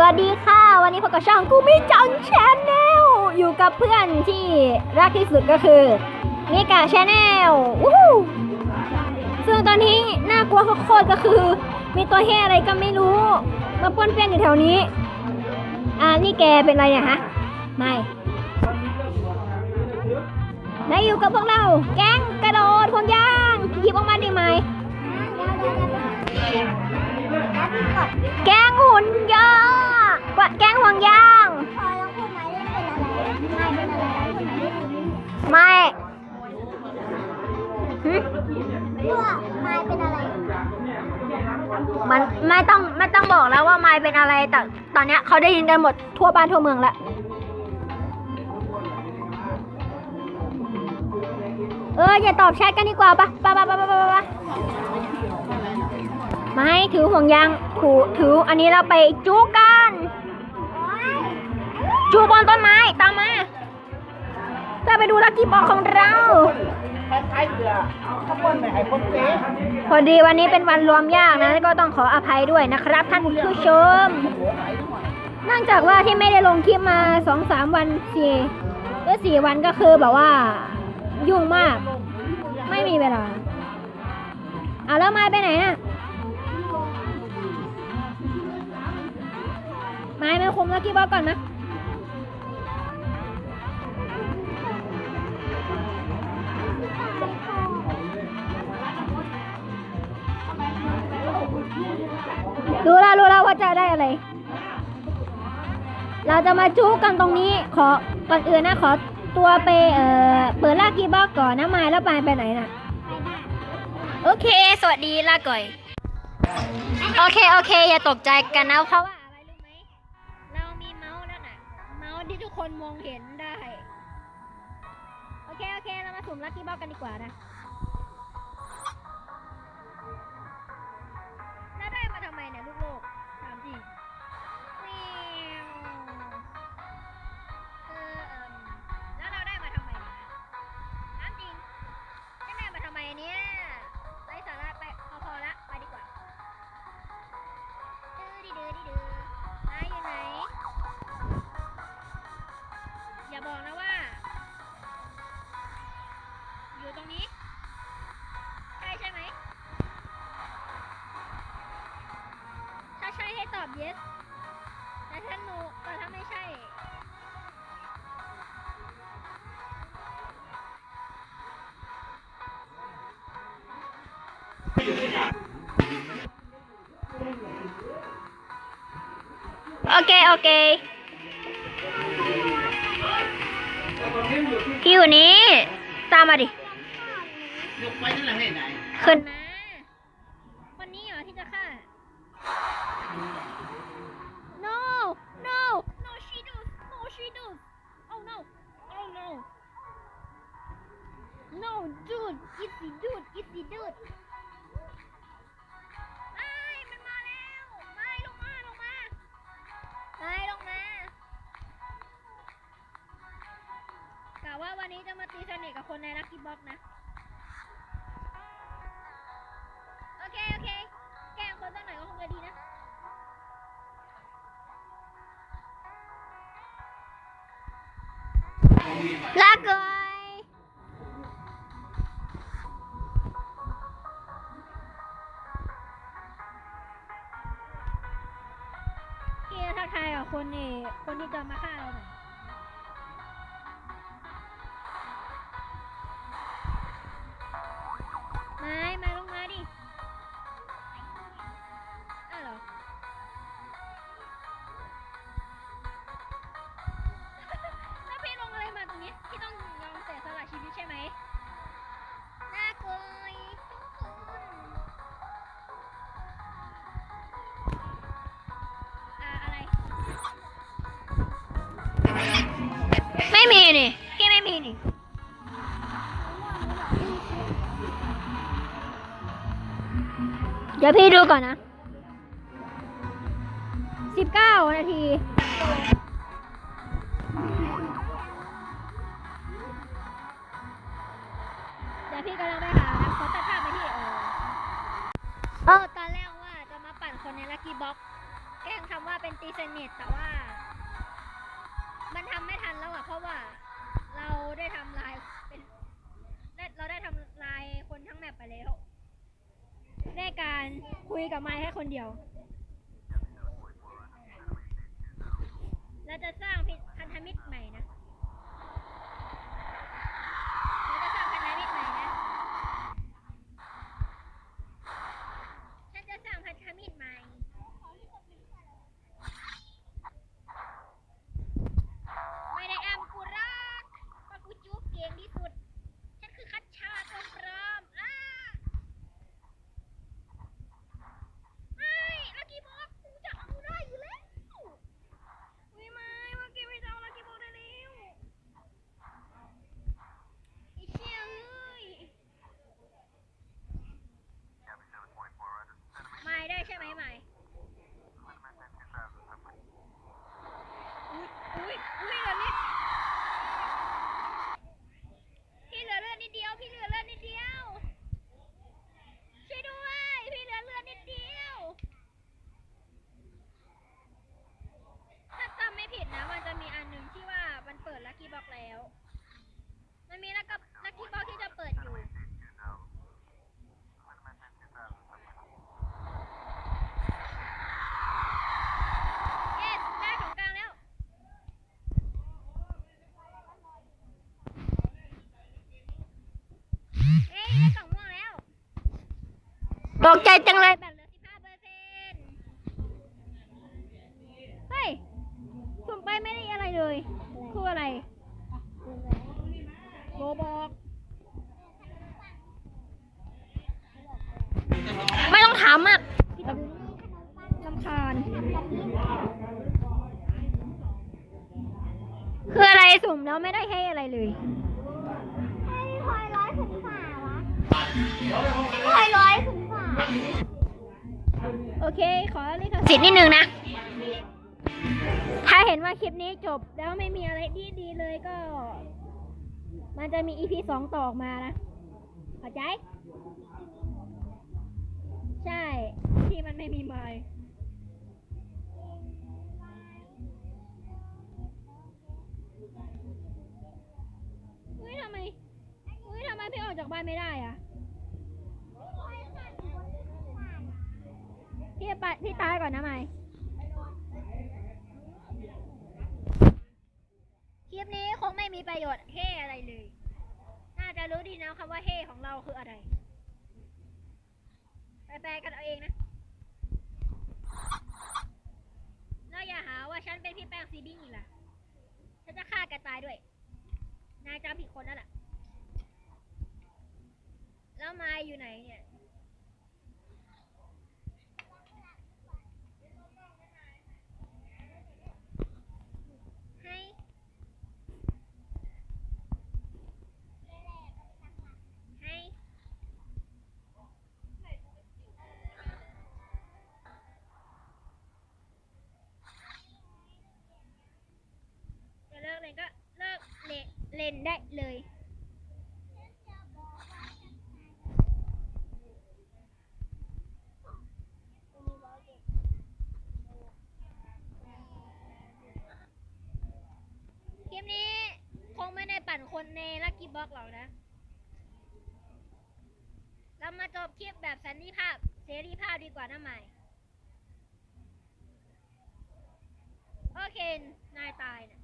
สวัสดีค่ะ วันนี้พบกับช่องกูมิจังชาแนลอยู่กับเพื่อนที่รักที่สุดก็คือมิกาชาแนลวู้ซึ่งตอนนี้น่ากลัวโคตรก็คือ มีตัวเฮอะไรก็ไม่รู้ มาป้วนเปี้ยนอยู่แถวนี้ อ่านี่แกเป็นอะไรเนี่ยฮะ ไม่และอยู่กับพวกเรา แก๊งกระโดดพวงยางหยิบออกมาได้ไหม แกงหุ่นยางกว่าแกงห่วงยาง พอแล้วคุณไม้เล่นเป็นอะไรไม้เป็นอะไรแล้วคุณไม้เล่นเป็นไม่หึพวกไม้เป็นอะไรมันไม่ต้องไม่ต้องบอกแล้วว่าไม่เป็นอะไร แต่ตอนเนี้ยเขาได้ยินกันหมดทั่วบ้านทั่วเมืองแล้ว เอออย่าตอบแชทกันดีกว่าปะปะปะปะปะปะปะ ไม่ถือห่วงยางถือถืออันนี้เราไปจูกันจูบนต้นไม้ตามมาเพื่อไปดูลักกี้บอกของเราพอดีวันนี้เป็นวันรวมญาตินะ ก็ต้องขออภัยด้วยนะครับ ท่านผู้ชมเนื่องจากว่าที่ไม่ได้ลงคลิปมาสองสามวันสี่เออสี่วันก็คือแบบว่า ยุ่งมาก ไม่มีเวลาเอาแล้วไม้ไปไหนน่ะ ไม้มาคุมลักกี้บ็อกก่อนนะรู้แล้วรู้แล้วว่าจะได้อะไร เราจะมาจู้กันตรงนี้ ขอก่อนอื่นนะขอตัวไปเอ่อเปิดลากกีบ็อกก่อนนะไมายแล้วปไปไหนน่ะ โอเค สวัสดีลาก่อย โอเค โอเค อย่าตกใจกันนะเพราะว่า มลักกี้บ็อกกันดีกว่านะแล้วได้มาทำไมเนี่ยลูกโลกถามจริงแมวเออเราได้มาทำไมนะถามจริงได้มาทำไมเนี่ยไร้สาระไปพอพอละไปดีกว่าดื้อดื้อดื้อนาอยู่ไหนอย่าบอกนะว่า อยู่ตรงนี้ ใช่ใช่ไหม ถ้าใช่ให้ตอบ yes แต่ถ้า no แต่ถ้าไม่ใช่โอเค โอเค ที่อยู่นี้ ตามมาดิ ยกไปนั่นแหละให้ไหนขึ้นมาคนนี้เหรอที่จะฆ่า no no no she does no she does oh no oh no no dude it's the dude it's the dude ไม่มันมาแล้วไม่ลงมาลงมาไม่ลงมากะว่าวันนี้จะมาตีสนิทกับคนในลักกี้บ็อกนะ ลาก่อยพี่ทักทายกับคนนี่คนที่จะมาฆ่าเราหน่อยไม่มาลงม เดี๋ยวพี่ดูก่อนนะสิบเก้านาที เดี๋ยวพี่กำลังไปหานะขอตัดภาพไปที่เออเออตอนแรกว่าจะมาปั่นคนในลักกี้บ็อกแกล้งทำว่าเป็นตีเซนิตแต่ว่า มันทำไม่ทันแล้วอะ เพราะว่าเราได้ทำลายเป็นเราได้ทำลายคนทั้งแมปไปแล้ว ได้การคุยกับไม้แค่คนเดียว เราจะสร้างพิพันธมิตรใหม่นะ เราจะสร้างพันธมิตรใหม่นะ ฉันจะสร้างพันธมิตรใหม่ ไม่ได้แอมกูรักเพราะกูจูบเก่งที่สุด ฉันคือคัชชาตัวปลอมอ้าไม่ลักกี้บอกกูจะเอาได้อยู่แล้วอุ้ยไม่เมื่อกี้ไม่จะเอาลักกี้บอกได้แล้วไอ้เชี่ยเอ้ยไม่ได้ใช่ไหมไม่อุ้ยอุ้ยอุ้ยเหลือนิดพี่เหลือเลือดนิดเดียว พี่เหลือเลือดนิดเดียว ช่วยด้วย พี่เหลือเลือดนิดเดียว ถ้าจำไม่ผิดนะ มันจะมีอันหนึ่งที่ว่ามันเปิดลัคกี้บ็อกแล้ว มันมีลักกับลัคกี้บ็อกที่จะเปิดอยู่ yes ได้ของกลางแล้ว เอ้ยได้กล่องม่วงแล้ว ตกใจจังเลยแบบเหลือสิบห้าเปอร์เซ็นต์เฮ้ยสุ่มไปไม่ได้อะไรเลยคืออะไรโบบอกไม่ต้องถามอะลำคาญคืออะไรสุ่มแล้วไม่ได้ให้อะไรเลยให้พลอยร้อยถึงฝ่าวะ โอเค ขอลิขสิทธิ์นิดนึงนะ ถ้าเห็นว่าคลิปนี้จบแล้วไม่มีอะไรดีดีๆเลยก็ มันจะมี EP สองต่อออกมานะเข้าใจ ใช่ ที่มันไม่มีไมค์เฮ้ยทำไมเฮ้ยทำไมพี่ออกจากบ้านไม่ได้อะ พี่ไปพี่ตายก่อนนะไมค์คลิปนี้คงไม่มีประโยชน์เฮ่อะไรเลย น่าจะรู้ดีนะคำว่าเฮ่ของเราคืออะไร ไปแปลกันเอาเองนะแล้วอย่าหาว่าฉันเป็นพี่แป้งซีบิ้งอีกล่ะ ฉันจะฆ่าแกตายด้วย นายจำผิดคนแล้วล่ะ แล้วมายอยู่ไหนเนี่ย นเล่นได้เลยคลิปนี้คงไม่ได้ปั่นคนในลักกี้บ็อกหรอกนะ เรามาจบคลิปแบบสันติภาพเสรีภาพดีกว่านะใหม่ โอเค นายตายนะ